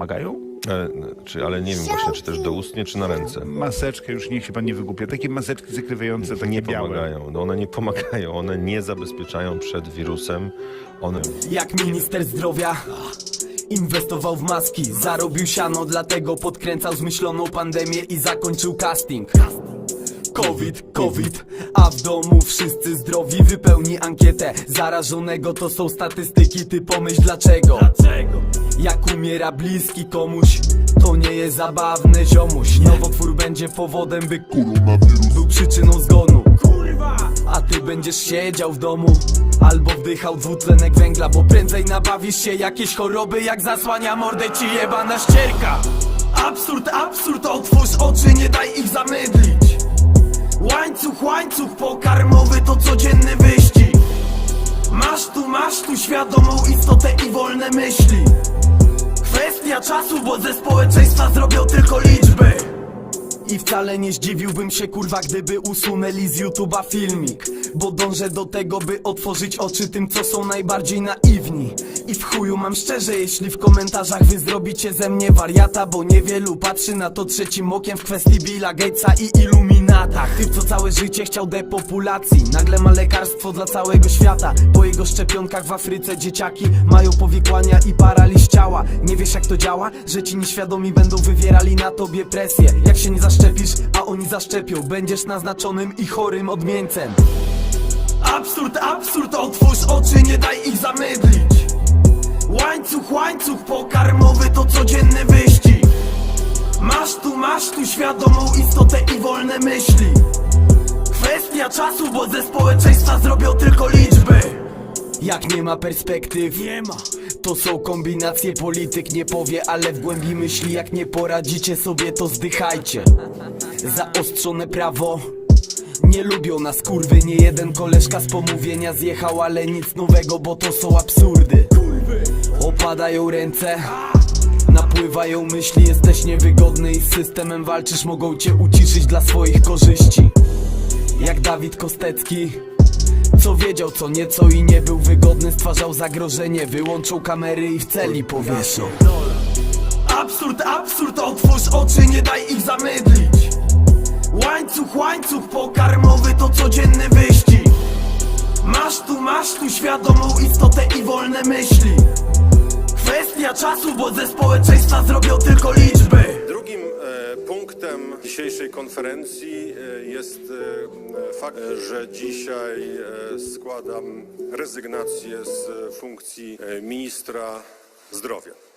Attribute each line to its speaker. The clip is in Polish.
Speaker 1: pomagają?
Speaker 2: Ale, czy, ale nie wiem właśnie, czy też doustnie, czy na ręce.
Speaker 1: Maseczkę już niech się pan nie wygłupia. Takie maseczki zakrywające, takie
Speaker 2: Nie
Speaker 1: białe.
Speaker 2: pomagają. No one nie pomagają, one nie zabezpieczają przed wirusem. One
Speaker 3: Jak minister zdrowia Inwestował w maski, zarobił siano Dlatego podkręcał zmyśloną pandemię I zakończył casting Covid, COVID, a w domu wszyscy zdrowi Wypełni ankietę. Zarażonego To są statystyki, ty pomyśl dlaczego. Jak umiera bliski komuś To nie jest zabawne ziomuś. Nowotwór będzie powodem by koronawirus. Był przyczyną zgonu. A ty będziesz siedział w domu Albo wdychał dwutlenek węgla Bo prędzej nabawisz się jakieś choroby Jak zasłania mordę ci jebana ścierka. Absurd, absurd, otwórz oczy Nie daj ich zamydlić Łańcuch, łańcuch pokarmowy To codzienny wyścig. Masz tu, masz tu świadomą istotę i wolne myśli. Kwestia czasu, bo ze społeczeństwa zrobią tylko liczby i wcale nie zdziwiłbym się kurwa gdyby usunęli z YouTube'a filmik. Bo dążę do tego by otworzyć oczy tym co są najbardziej naiwni. I w chuju mam szczerze jeśli w komentarzach wy zrobicie ze mnie wariata Bo niewielu patrzy na to trzecim okiem w kwestii Billa Gatesa i Illuminata. Ty co całe życie chciał depopulacji Nagle ma lekarstwo dla całego świata. Po jego szczepionkach w Afryce dzieciaki mają powikłania i paraliż ciała. Nie wiesz jak to działa? Że ci nieświadomi będą wywierali na tobie presję. Jak się nie zaszczepisz, a oni zaszczepią. Będziesz naznaczonym i chorym odmieńcem. Absurd, absurd, otwórz oczy, nie daj ich zamydlić. Łańcuch, łańcuch pokarmowy to codzienny wyścig. Masz tu, masz tu świadomą istotę i wolne myśli. Kwestia czasu, bo ze społeczeństwa zrobią tylko liczby. Jak nie ma perspektyw, nie ma To są kombinacje, polityk nie powie Ale w głębi myśli, jak nie poradzicie sobie To zdychajcie. Zaostrzone prawo. Nie lubią nas kurwy, nie jeden koleżka z pomówienia zjechał, ale nic nowego, bo to są absurdy. Opadają ręce, napływają myśli, jesteś niewygodny i z systemem walczysz, mogą cię uciszyć dla swoich korzyści. Jak Dawid Kostecki co wiedział co nieco i nie był wygodny Stwarzał zagrożenie, wyłączył kamery i w celi powieszą Absurd, absurd, otwórz oczy, nie daj ich zamydlić. Łańcuch, łańcuch pokarmowy to codzienny wyścig. Masz tu, masz tu świadomą istotę i wolne myśli. Kwestia czasu, bo ze społeczeństwa zrobią tylko liczby.
Speaker 4: Drugim punktem dzisiejszej konferencji e, jest e, fakt, że dzisiaj e, składam rezygnację z funkcji ministra zdrowia.